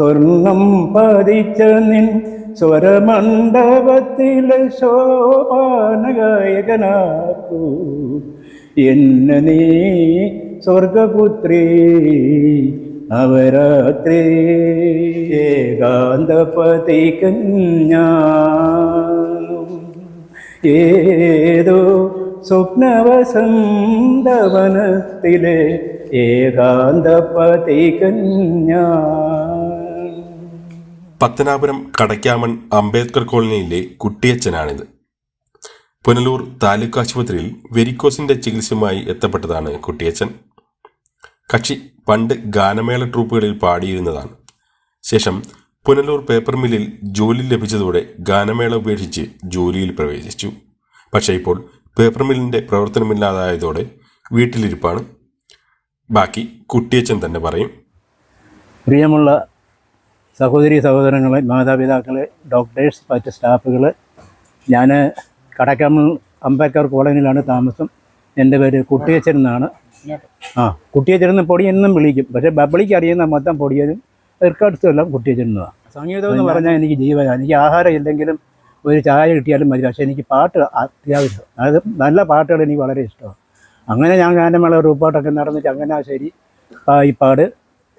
സ്വർണം പതിച്ച നിൻ സ്വരമണ്ഡപത്തിലെ ശോഭാനഗായകനാക്കൂ. എന്നെ നീ സ്വർഗപുത്രി അവരാത്രി ഏകാന്തപതികൻ ഞാൻ ഏതോ സ്വപ്നവസന്തവനത്തിലെ ഏകാന്തപതികൻ ഞാൻ പത്തനാപുരം കടയ്ക്കാമൺ അംബേദ്കർ കോളനിയിലെ കുട്ടിയച്ചനാണിത് പുനലൂർ താലൂക്ക് ആശുപത്രിയിൽ വെരിക്കോസിന്റെ ചികിത്സയുമായി എത്തപ്പെട്ടതാണ് കുട്ടിയച്ചൻ കക്ഷി പണ്ട് ഗാനമേള ട്രൂപ്പുകളിൽ പാടിയിരുന്നതാണ്. ശേഷം പുനലൂർ പേപ്പർ മില്ലിൽ ജോലി ലഭിച്ചതോടെ ഗാനമേള ഉപേക്ഷിച്ച് ജോലിയിൽ പ്രവേശിച്ചു. പക്ഷേ ഇപ്പോൾ പേപ്പർ മില്ലിന്റെ പ്രവർത്തനമില്ലാതായതോടെ വീട്ടിലിരിപ്പാണ്. ബാക്കി കുട്ടിയച്ചൻ തന്നെ പറയും. പ്രിയമുള്ള സഹോദരി സഹോദരങ്ങളെ മാതാപിതാക്കൾ ഡോക്ടേഴ്സ് മറ്റ് സ്റ്റാഫുകൾ ഞാൻ കടക്കമ്മൽ അംബേദ്കർ കോളനിയിലാണ് താമസം. എന്റെ പേര് കുട്ടിയച്ചൻ എന്നാണ്. ആ കുട്ടിയച്ചൻ എന്ന് പൊടി എന്നും വിളിക്കും. പക്ഷേ ബബിളിക്ക് അറിയുന്ന മൊത്തം പൊടിയനും എല്ലാം കുട്ടിയച്ചൻ എന്നതാണ്. സംഗീതം എന്ന് പറഞ്ഞാൽ എനിക്ക് ജീവനാണ്. എനിക്ക് ആഹാരം ഇല്ലെങ്കിലും ഒരു ചായ കിട്ടിയാലും മതി. പക്ഷേ എനിക്ക് പാട്ട് അത്യാവശ്യം. അതായത് നല്ല പാട്ടുകൾ എനിക്ക് വളരെ ഇഷ്ടമാണ്. അങ്ങനെ ഞാൻ ഗാനമേള റൂപ്പാട്ടൊക്കെ നടന്നിട്ട് അങ്ങനെ ശരി ഈ പായിപ്പാട്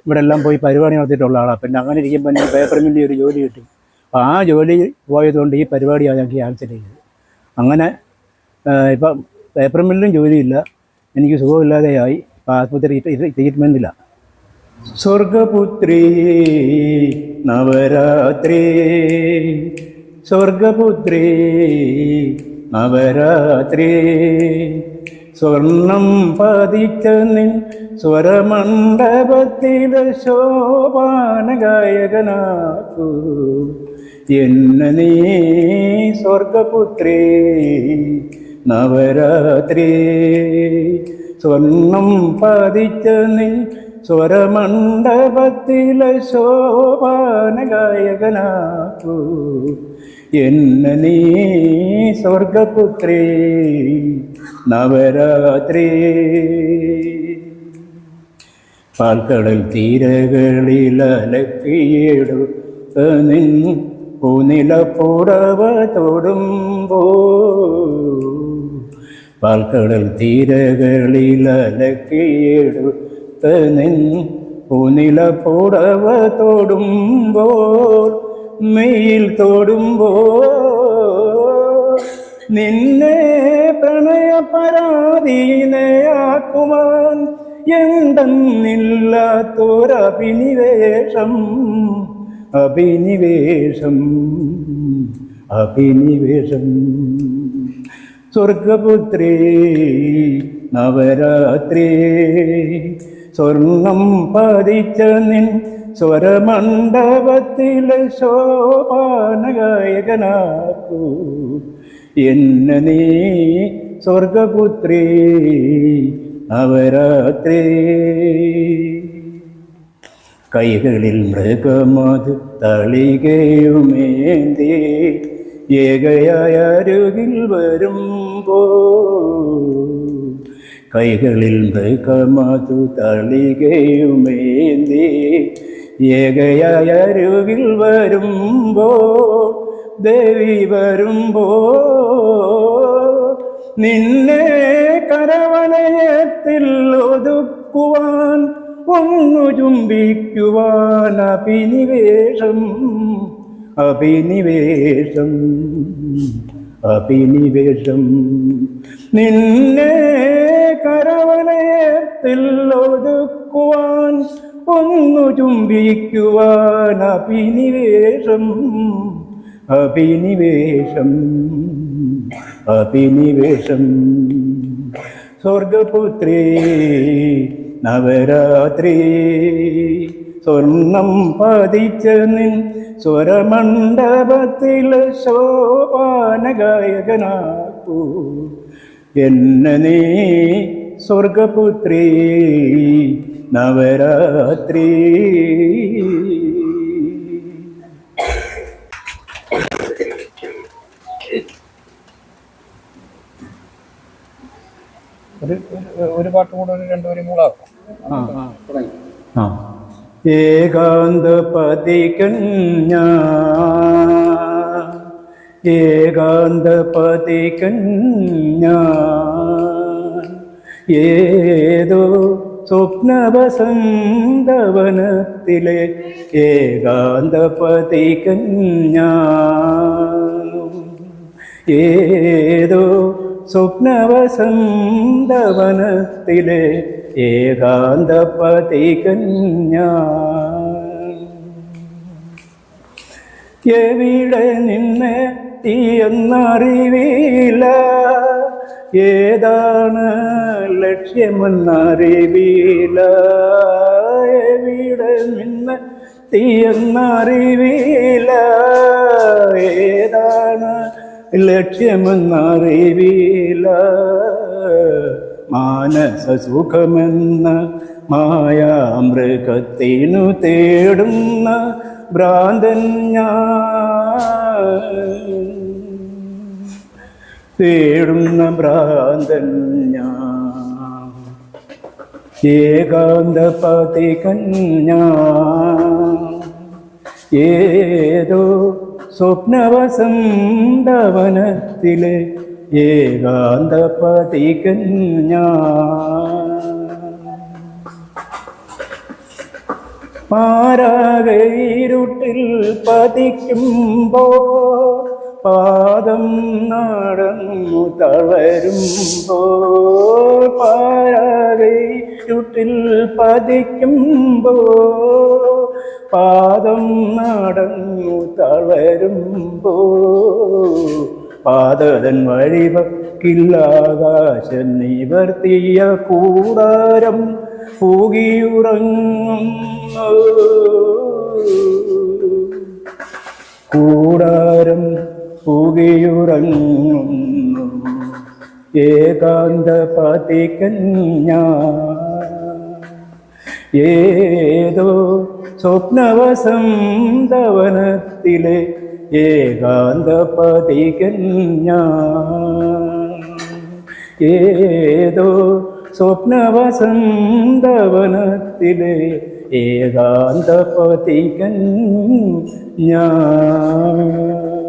ഇവിടെ എല്ലാം പോയി പരിപാടി നടത്തിയിട്ടുള്ള ആളാണ് പിന്നെ അങ്ങനെ ഇരിക്കുമ്പോൾ എനിക്ക് പേപ്പർ മില്ലിൽ ഒരു ജോലി കിട്ടി. അപ്പോൾ ആ ജോലി പോയതുകൊണ്ട് ഈ പരിപാടിയാണ് ഞാൻ ക്യാൻസൽ ചെയ്തത് അങ്ങനെ ഇപ്പം പേപ്പർ മില്ലിലും ജോലിയില്ല. എനിക്ക് സുഖമില്ലാതെയായി. ആസ്പത്രി ട്രീറ്റ്മെന്റില്ല സ്വർഗപുത്രി നവരാത്രി. സ്വർഗപുത്രി നവരാത്രി. സ്വർണം പതിച്ച നിൻ സ്വരമണ്ഡപത്തിലെ ശോഭാനഗായകനാക്കൂ. എന്ന നീ സ്വർഗപുത്രേ നവരാത്രി. സ്വർണം പതിച്ച നിൻ സ്വരമണ്ഡപത്തിലെ ശോഭാനഗായകനാക്കൂ. എന്നെ നീ സ്വർഗപുത്രി നവരാത്രി. പാൽക്കടൽ തീരകളിൽ അലക്കിയെടുത്ത നിൻ പൂനില പുടവ തൊടുമ്പോ പാൽക്കടൽ തീരകളിൽ അലക്കിയെടുത്ത പൂനില പുടവ തൊടുമ്പോൾ മെയിൽ തോടുമ്പോ നിന്നെ പ്രണയ പരാധീനയാക്കുവാൻ എന്തെന്നില്ലാത്തൊരഭിനിവേശം അഭിനിവേശം അഭിനിവേശം. സ്വർഗപുത്രേ നവരാത്രി സ്വർണം പതിച്ച നിൻ സ്വരമണ്ഡപത്തിലെ ശോഭാനഗായകനാക്കൂ. എന്ന നീ സ്വർഗപുത്രി നവരാത്രി. കൈകളിൽ മൃഗമത് തളികയുമേന്തി ഏകയായ അരുകിൽ വരുമ്പോ. കൈകളിൽ മൃഗമതു തളികയുമേന്തി ഏകയായ അരുകിൽ വരുമ്പോ ദേവി വരുമ്പോ നിന്നെ കരവലയത്തിൽ ഒതുക്കുവാൻ ഒന്നു ചുംബിക്കുവാൻ അഭിനിവേശം അഭിനിവേശം അഭിനിവേശം. നിന്നെ കരവലയത്തിൽ ഒതുക്കുവാൻ ഒന്നു ചുംബിക്കുവാൻ അഭിനിവേശം അഭിനിവേശം അഭിനിവേശം. സ്വർഗപുത്രി നവരാത്രി സ്വർണം പതിച്ച നിൻ സ്വരമണ്ഡപത്തിലെ ശോഭാനഗായകനാക്കൂ. എന്നെ നീ സ്വർഗപുത്രി നവരാത്രി. ഒരു പാട്ട് കൂടെ ഒരു രണ്ടുപേരും കൂടെ ഏകാന്ത പതികൻ ഞാൻ ഏകാന്ത പതികൻ ഏതോ സ്വപ്നവസന്തവനത്തിലെ ഏകാന്തപതി ഞാൻ ഏതോ സ്വപ്നവസന്തവനത്തിലെ ഏകാന്തപതി ഞാൻ എവിടെ നിന്ന് തീയെന്നറിവില്ല. ഏതാണ് ലക്ഷ്യമെന്നറിവില്ല എവിടെ നിന്ന് തീയെന്നറിവില്ല ഏതാണ് ലക്ഷ്യമെന്നറിവില്ല മാനസ സുഖമെന്ന മായാമൃഗത്തിനു തേടുന്ന ഭ്രാന്തൻ ഞാൻ. തേടുന്ന ഭ്രാന്തൻ ഞാൻ. ഏകാന്ത പതികൻ ഞാൻ ഏതോ സ്വപ്നവസന്തവനത്തിലെ ഏകാന്ത പതികൻ ഞാൻ പാരാകയിരുട്ടിൽ പതിക്കുമ്പോ പാദം നടന്നു തളരുമ്പോ പാരാകയിരുട്ടിൽ പതിക്കുമ്പോ പാദം നടന്നു തളരുമ്പോ പാതതൻ വഴിവക്കില്ലാകാശം നിവർത്തിയ കൂടാരം പൂകിയുറങ്ങുന്നു. കൂടാരം പൂകിയുറങ്ങുന്നു. ഏകാന്ത ഏതോ സ്വപ്നവസന്തവനത്തിലെ ഏകാന്ത ഏതോ സ്വപ്നവസന്തവനത്തിലെ ഏകാന്ത ഞാൻ